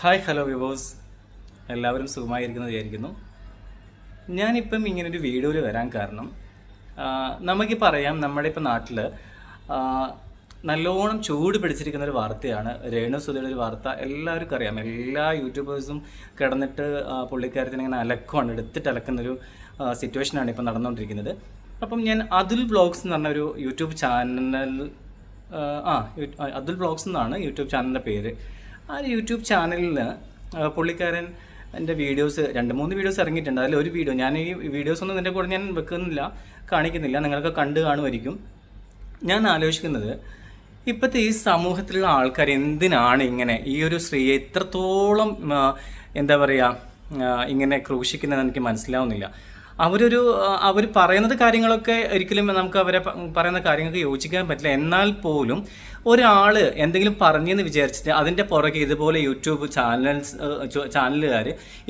Hi hello വിവോസ് എല്ലാവരും സുഖമായിരിക്കുന്നത് വിചാരിക്കുന്നു. ഞാനിപ്പം ഇങ്ങനൊരു വീഡിയോയിൽ വരാൻ കാരണം നമുക്കിപ്പോൾ നമുക്ക് പറയാം നമ്മുടെ ഇപ്പം നാട്ടിൽ നല്ലോണം ചൂട് പിടിച്ചിരിക്കുന്ന ഒരു വാർത്തയാണ് രേണു സുധയുടെ ഒരു വാർത്ത. എല്ലാവർക്കും അറിയാം. എല്ലാ യൂട്യൂബേഴ്സും കിടന്നിട്ട് പുള്ളിക്കാരത്തിന് ഇങ്ങനെ അലക്കമാണ് എടുത്തിട്ട് അലക്കുന്നൊരു സിറ്റുവേഷനാണ് ഇപ്പം നടന്നുകൊണ്ടിരിക്കുന്നത്. അപ്പം ഞാൻ അതുൽ വ്ളോഗ്സ് എന്ന് പറഞ്ഞ ഒരു യൂട്യൂബ് ചാനൽ ആ, അതുൽ വ്ളോഗ്സ് എന്നാണ് യൂട്യൂബ് ചാനലിന്റെ പേര്. ആ യൂട്യൂബ് ചാനലിൽ പുള്ളിക്കാരൻ എന്റെ വീഡിയോസ് രണ്ട് മൂന്ന് വീഡിയോസ് ഇറങ്ങിയിട്ടുണ്ട്. അതിൽ ഒരു വീഡിയോ ഞാൻ ഈ വീഡിയോസ് ഒന്നും ഇതിന്റെ കൂടെ ഞാൻ വെക്കുന്നില്ല കാണിക്കുന്നില്ല നിങ്ങൾക്ക് കണ്ടു കാണുമായിരിക്കും. ഞാൻ ആലോചിക്കുന്നത് ഇപ്പോഴത്തെ ഈ സമൂഹത്തിലുള്ള ആൾക്കാർ എന്തിനാണ് ഇങ്ങനെ ഈ ഒരു സ്ത്രീയെ ഇത്രത്തോളം എന്താ പറയുക ഇങ്ങനെ ക്രൂശിക്കുന്നതെന്ന് എനിക്ക് മനസ്സിലാവുന്നില്ല. അവരൊരു അവർ പറയുന്നത് കാര്യങ്ങളൊക്കെ ഒരിക്കലും നമുക്ക് അവരെ പറയുന്ന കാര്യങ്ങൾക്ക് യോജിക്കാൻ പറ്റില്ല. എന്നാൽ പോലും ഒരാൾ എന്തെങ്കിലും പറഞ്ഞെന്ന് വിചാരിച്ചിട്ട് അതിന്റെ പുറകെ ഇതുപോലെ യൂട്യൂബ് ചാനൽസ് ചാനലുകാർ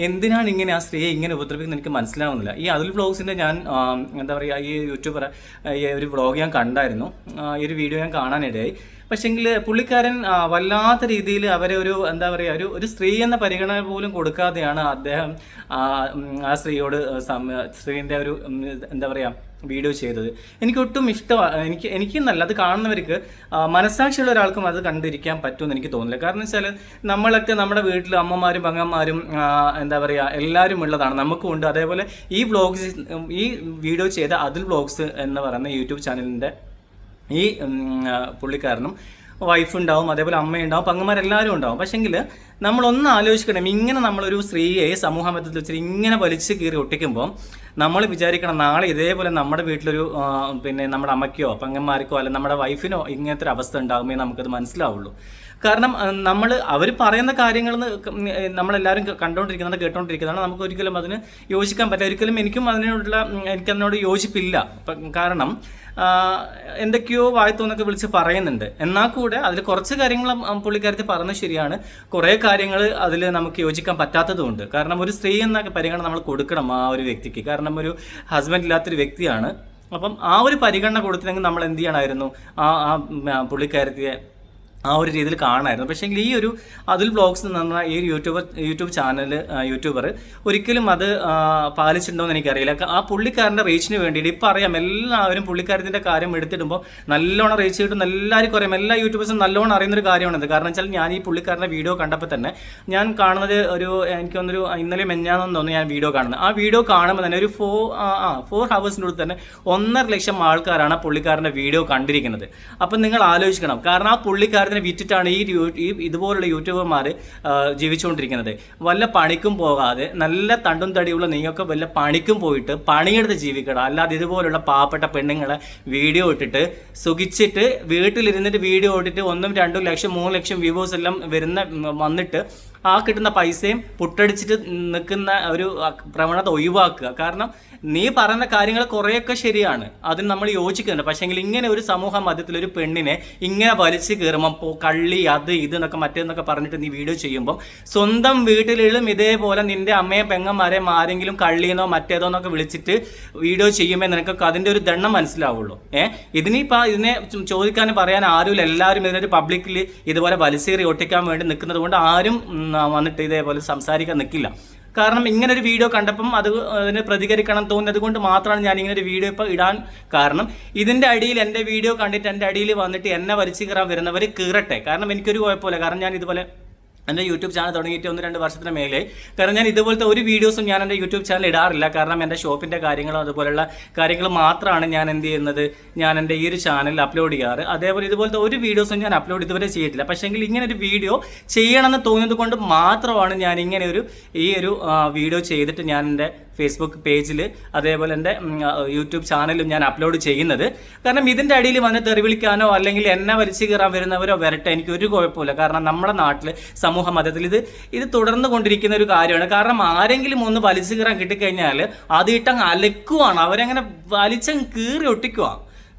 എന്തിനാണ് ഇങ്ങനെ ആ സ്ത്രീയെ ഇങ്ങനെ ഉപദ്രവിക്കുന്നത് എനിക്ക് മനസ്സിലാവുന്നില്ല. ഈ അതിൽ വ്ളോഗ്സിന്റെ ഞാൻ എന്താ പറയുക ഈ യൂട്യൂബർ ഈ ഒരു വ്ളോഗ് ഞാൻ കണ്ടായിരുന്നു. ഈ ഒരു വീഡിയോ ഞാൻ കാണാനിടയായി. പക്ഷെങ്കിൽ പുള്ളിക്കാരൻ വല്ലാത്ത രീതിയിൽ അവരെ ഒരു എന്താ പറയുക ഒരു ഒരു സ്ത്രീ എന്ന പരിഗണന പോലും കൊടുക്കാതെയാണ് അദ്ദേഹം ആ, സ്ത്രീയോട് സ്ത്രീന്റെ ഒരു എന്താ പറയുക വീഡിയോ ചെയ്തത്. എനിക്ക് ഒട്ടും ഇഷ്ടമാണ് എനിക്ക് എനിക്ക് നല്ല അത് കാണുന്നവർക്ക് മനസ്സാക്ഷിയുള്ള ഒരാൾക്കും അത് കണ്ടിരിക്കാൻ പറ്റുമെന്ന് എനിക്ക് തോന്നില്ല കാരണം വെച്ചാൽ നമ്മളൊക്കെ നമ്മുടെ വീട്ടിൽ അമ്മമാരും പങ്ങന്മാരും എന്താ പറയുക എല്ലാവരും ഉള്ളതാണ്. നമുക്കും ഉണ്ട്. അതേപോലെ ഈ വ്ളോഗ്സ് ഈ വീഡിയോ ചെയ്ത അതിൽ വ്ളോഗ്സ് എന്ന് പറയുന്ന യൂട്യൂബ് ചാനലിന്റെ ഈ പുള്ളിക്കാരനും വൈഫ് ഉണ്ടാവും അതേപോലെ അമ്മയുണ്ടാവും പങ്ങന്മാരെല്ലാവരും ഉണ്ടാവും. പക്ഷെങ്കിൽ നമ്മളൊന്ന് ആലോചിക്കണം ഇങ്ങനെ നമ്മളൊരു സ്ത്രീയെ സമൂഹ മധ്യത്തിൽ വെച്ചിട്ട് ഇങ്ങനെ വലിച്ചു കീറി ഒട്ടിക്കുമ്പോൾ നമ്മൾ വിചാരിക്കണം നാളെ ഇതേപോലെ നമ്മുടെ വീട്ടിലൊരു പിന്നെ നമ്മുടെ അമ്മയ്ക്കോ പങ്ങന്മാർക്കോ അല്ല നമ്മുടെ വൈഫിനോ ഇങ്ങനത്തെ ഒരു അവസ്ഥ ഉണ്ടാകുമേ നമുക്കത് മനസ്സിലാവുള്ളൂ. കാരണം നമ്മൾ അവർ പറയുന്ന കാര്യങ്ങൾ നമ്മളെല്ലാവരും ക- കേട്ടോണ്ടിരിക്കുന്നതാണ്. നമുക്ക് ഒരിക്കലും അതിന് യോജിക്കാൻ പറ്റില്ല. ഒരിക്കലും എനിക്കും അതിനോടുള്ള എനിക്ക് എനിക്കതിനോട് യോജിപ്പില്ല. കാരണം എന്തൊക്കെയോ വായത്തോന്നൊക്കെ വിളിച്ച് പറയുന്നുണ്ട്. എന്നാൽ കൂടെ അതിൽ കുറച്ച് കാര്യങ്ങൾ പുള്ളിക്കാരത്തിൽ പുള്ളിക്കാരത്തി പറഞ്ഞത് ശരിയാണ്. കുറേ കാര്യങ്ങൾ അതിൽ നമുക്ക് യോജിക്കാൻ പറ്റാത്തതുകൊണ്ട് കാരണം ഒരു സ്ത്രീ എന്ന പരിഗണന നമ്മൾ കൊടുക്കണം ആ ഒരു വ്യക്തിക്ക്. കാരണം ഒരു ഹസ്ബൻഡ് ഇല്ലാത്തൊരു വ്യക്തിയാണ്. അപ്പം ആ ഒരു പരിഗണന കൊടുത്തില്ലെങ്കിൽ നമ്മൾ എന്ത് ചെയ്യണമായിരുന്നു ആ ആ പുള്ളിക്കാരത്തിയെ ആ ഒരു രീതിയിൽ കാണായിരുന്നു. പക്ഷേ ഈ ഒരു അതിൽ ബ്ലോഗ്സ് എന്ന് പറഞ്ഞാൽ ഈ യൂട്യൂബർ യൂട്യൂബ് ചാനൽ യൂട്യൂബർ ഒരിക്കലും അത് പാലിച്ചിട്ടുണ്ടോ എന്ന് എനിക്കറിയില്ല. ആ പുള്ളിക്കാരന്റെ റീച്ചിന് വേണ്ടിയിട്ട് ഇപ്പം അറിയാം എല്ലാവരും പുള്ളിക്കാരത്തിന്റെ കാര്യം എടുത്തിടുമ്പോൾ നല്ലോണം റീച്ച് കിട്ടും എല്ലാവർക്കും അറിയാം എല്ലാ യൂട്യൂബേഴ്സും നല്ലോണം അറിയുന്നൊരു കാര്യമാണിത്. കാരണം വെച്ചാൽ ഞാൻ ഈ പുള്ളിക്കാരന്റെ വീഡിയോ കണ്ടപ്പോൾ തന്നെ ഞാൻ കാണുന്നത് ഒരു എനിക്ക് എനിക്കൊന്നൊരു ഇന്നലെ മെഞ്ഞാന്നെന്ന് തോന്നുന്നു ഞാൻ വീഡിയോ കാണുന്നത്. ആ വീഡിയോ കാണുമ്പോൾ തന്നെ ഒരു ഫോർ ആ ഫോർ ഹവേഴ്സിന്റെ ഉള്ളിൽ തന്നെ ഒന്നര ലക്ഷം ആൾക്കാരാണ് പുള്ളിക്കാരന്റെ വീഡിയോ കണ്ടിരിക്കുന്നത്. അപ്പം നിങ്ങൾ ആലോചിക്കണം. കാരണം ആ പുള്ളിക്കാരത്തിനെ വിറ്റിട്ടാണ് ഈ ഈ ഇതുപോലുള്ള യൂട്യൂബർമാർ ജീവിച്ചുകൊണ്ടിരിക്കുന്നത്. വല്ല പണിക്കും പോകാതെ നല്ല തണ്ടും തടിയുള്ള നീയൊക്കെ വല്ല പണിക്കും പോയിട്ട് പണിയെടുത്ത് ജീവിക്കണം അല്ലാതെ ഇതുപോലുള്ള പാവപ്പെട്ട പെണ്ണുങ്ങളെ വീഡിയോ ഇട്ടിട്ട് സുഖിച്ചിട്ട് വീട്ടിലിരുന്നിട്ട് വീഡിയോ ഇട്ടിട്ട് ഒന്നും രണ്ടും ലക്ഷം മൂന്ന് ലക്ഷം വ്യൂവേഴ്സ് എല്ലാം വരുന്ന വന്നിട്ട് ആ കിട്ടുന്ന പൈസയും പുട്ടടിച്ചിട്ട് നിൽക്കുന്ന ഒരു പ്രവണത ഒഴിവാക്കുക. കാരണം നീ പറയുന്ന കാര്യങ്ങൾ കുറേയൊക്കെ ശരിയാണ്. അതിന് നമ്മൾ യോജിക്കുന്നുണ്ട്. പക്ഷേങ്കിൽ ഇങ്ങനെ ഒരു സമൂഹ മധ്യത്തിൽ ഒരു പെണ്ണിനെ ഇങ്ങനെ വലിച്ചു കയറുമ്പോൾ കള്ളി അത് ഇത് എന്നൊക്കെ മറ്റേന്നൊക്കെ പറഞ്ഞിട്ട് നീ വീഡിയോ ചെയ്യുമ്പോൾ സ്വന്തം വീട്ടിലും ഇതേപോലെ നിന്റെ അമ്മയെ പെങ്ങന്മാരെയും ആരെങ്കിലും കള്ളിയെന്നോ മറ്റേതോ എന്നൊക്കെ വിളിച്ചിട്ട് വീഡിയോ ചെയ്യുമ്പോൾ നിനക്കൊക്കെ അതിന്റെ ഒരു ദണ്ണം മനസ്സിലാവുള്ളൂ. ഏഹ് ഇതിനിപ്പോൾ ഇതിനെ ചോദിക്കാൻ പറയാൻ ആരുമില്ല. എല്ലാവരും ഇതിനൊരു പബ്ലിക്കിൽ ഇതുപോലെ വലിച്ചേറി ഒട്ടിക്കാൻ വേണ്ടി നിൽക്കുന്നത് കൊണ്ട് ആരും വന്നിട്ട് ഇതേപോലെ സംസാരിക്കാൻ നിൽക്കില്ല കാരണം ഇങ്ങനെ ഒരു വീഡിയോ കണ്ടപ്പം അത് അതിന് പ്രതികരിക്കണം തോന്നിയത് കൊണ്ട് മാത്രമാണ് ഞാൻ ഇങ്ങനെ ഒരു വീഡിയോ ഇപ്പോൾ ഇടാൻ കാരണം ഇതിന്റെ അടിയിൽ എന്റെ വീഡിയോ കണ്ടിട്ട് എന്റെ അടിയിൽ വന്നിട്ട് എന്നെ വലിച്ചു കയറാൻ വരുന്നവർ കീറട്ടെ. കാരണം എനിക്കൊരു കുഴപ്പമില്ല. കാരണം ഞാൻ ഇതുപോലെ എന്റെ യൂട്യൂബ് ചാനൽ തുടങ്ങിയിട്ട് ഒന്ന് രണ്ട് വർഷത്തിന് മേലെ. കാരണം ഞാൻ ഇതുപോലത്തെ ഒരു വീഡിയോസും ഞാൻ എന്റെ യൂട്യൂബ് ചാനൽ ഇടാറില്ല. കാരണം എന്റെ ഷോപ്പിന്റെ കാര്യങ്ങളും അതുപോലുള്ള കാര്യങ്ങൾ മാത്രമാണ് ഞാൻ എന്ത് ചെയ്യുന്നത്. ഞാൻ എന്റെ ഈ ഒരു ചാനലിൽ അപ്ലോഡ് ചെയ്യാറ്. അതേപോലെ ഇതുപോലത്തെ ഒരു വീഡിയോസും ഞാൻ അപ്ലോഡ് ഇതുവരെ ചെയ്തിട്ടില്ല. പക്ഷേങ്കിൽ ഇങ്ങനെ ഒരു വീഡിയോ ചെയ്യണമെന്ന് തോന്നിയത് കൊണ്ട് മാത്രമാണ് ഞാൻ ഇങ്ങനെ ഒരു ഈ ഒരു വീഡിയോ ചെയ്തിട്ട് ഞാൻ എന്റെ ഫേസ്ബുക്ക് പേജിൽ അതേപോലെ എന്റെ യൂട്യൂബ് ചാനലും ഞാൻ അപ്ലോഡ് ചെയ്യുന്നത്. കാരണം ഇതിന്റെ അടിയിൽ വന്ന് തെറി വിളിക്കാനോ അല്ലെങ്കിൽ എന്നെ വലിച്ചു കയറാൻ വരുന്നവരോ വരട്ടെ എനിക്ക് ഒരു കുഴപ്പമില്ല. കാരണം നമ്മുടെ നാട്ടിൽ സമൂഹ മതത്തിൽ ഇത് ഇത് തുടർന്നു കൊണ്ടിരിക്കുന്ന ഒരു കാര്യമാണ്. കാരണം ആരെങ്കിലും ഒന്ന് വലിച്ചു കയറാൻ കിട്ടിക്കഴിഞ്ഞാൽ അത് ഇട്ടങ്ങ് അലക്കുവാണ്. അവരങ്ങനെ വലിച്ചങ്ങ് കീറി ഒട്ടിക്കുവാ.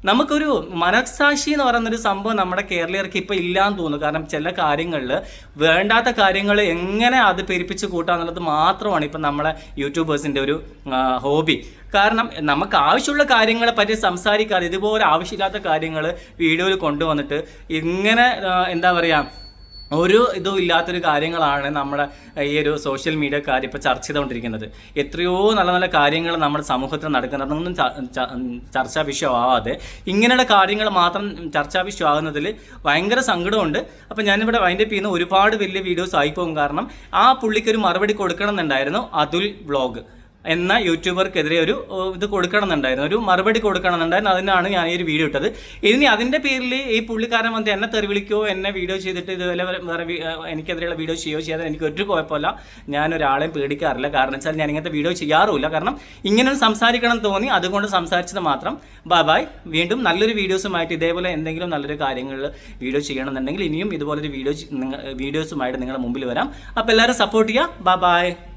നമുക്കൊരു മനസാക്ഷി എന്ന് പറയുന്നൊരു സംഭവം നമ്മുടെ കേരളീയർക്ക് ഇപ്പം ഇല്ലാന്ന് തോന്നുന്നു. കാരണം ചില കാര്യങ്ങളിൽ വേണ്ടാത്ത കാര്യങ്ങൾ എങ്ങനെ അത് പെരുപ്പിച്ച് കൂട്ടാന്നുള്ളത് മാത്രമാണ് ഇപ്പം നമ്മളെ യൂട്യൂബേഴ്സിന്റെ ഒരു ഹോബി. കാരണം നമുക്ക് ആവശ്യമുള്ള കാര്യങ്ങളെ പറ്റി സംസാരിക്കാതെ ഇതുപോലെ ആവശ്യമില്ലാത്ത കാര്യങ്ങൾ വീഡിയോയിൽ കൊണ്ടുവന്നിട്ട് ഇങ്ങനെ എന്താ പറയുക ഒരു ഇതും ഇല്ലാത്തൊരു കാര്യങ്ങളാണ് നമ്മുടെ ഈ ഒരു സോഷ്യൽ മീഡിയ കാര്യം ഇപ്പോൾ ചർച്ച ചെയ്തുകൊണ്ടിരിക്കുന്നത്. എത്രയോ നല്ല നല്ല കാര്യങ്ങൾ നമ്മുടെ സമൂഹത്തിൽ നടക്കുന്നത് അതൊന്നും ചർച്ചാ വിഷയമാവാതെ ഇങ്ങനെയുള്ള കാര്യങ്ങൾ മാത്രം ചർച്ചാ വിഷയമാകുന്നതിൽ ഭയങ്കര സങ്കടമുണ്ട്. അപ്പം ഞാനിവിടെ വൈൻഡപ്പ് ചെയ്യുന്ന ഒരുപാട് വലിയ വീഡിയോസ് ആയിപ്പോകും. കാരണം ആ പുള്ളിക്കൊരു മറുപടി കൊടുക്കണം എന്നുണ്ടായിരുന്നു അതുൽ വ്ളോഗ് എന്ന യൂട്യൂബർക്കെതിരെ ഒരു ഇത് കൊടുക്കണം എന്നുണ്ടായിരുന്നു ഒരു മറുപടി കൊടുക്കണം എന്നുണ്ടായിരുന്നു അതിനാണ് ഞാൻ ഈ ഒരു വീഡിയോ ഇട്ടത്. ഇനി അതിന്റെ പേരിൽ ഈ പുള്ളിക്കാരൻ വന്ന് എന്നെ തെറിവിളിക്കോ എന്നെ വീഡിയോ ചെയ്തിട്ട് ഇതുപോലെ വേറെ- എനിക്കെതിരെയുള്ള വീഡിയോ ചെയ്യുകയോ ചെയ്യാതെ എനിക്ക് ഒരു കുഴപ്പമില്ല. ഞാൻ ഒരാളെയും പേടിക്കാറില്ല. കാരണം വെച്ചാൽ ഞാൻ ഇങ്ങനത്തെ വീഡിയോ ചെയ്യാറുമില്ല. കാരണം ഇങ്ങനെ സംസാരിക്കണം തോന്നി അതുകൊണ്ട് സംസാരിച്ചത് മാത്രം. Bye bye. വീണ്ടും നല്ലൊരു വീഡിയോസുമായിട്ട് ഇതേപോലെ എന്തെങ്കിലും നല്ലൊരു കാര്യങ്ങളിൽ വീഡിയോ ചെയ്യണമെന്നുണ്ടെങ്കിൽ ഇനിയും ഇതുപോലൊരു വീഡിയോ വീഡിയോസുമായിട്ട് നിങ്ങളുടെ മുമ്പിൽ വരാം. അപ്പോൾ എല്ലാവരും സപ്പോർട്ട് ചെയ്യുക. Bye bye.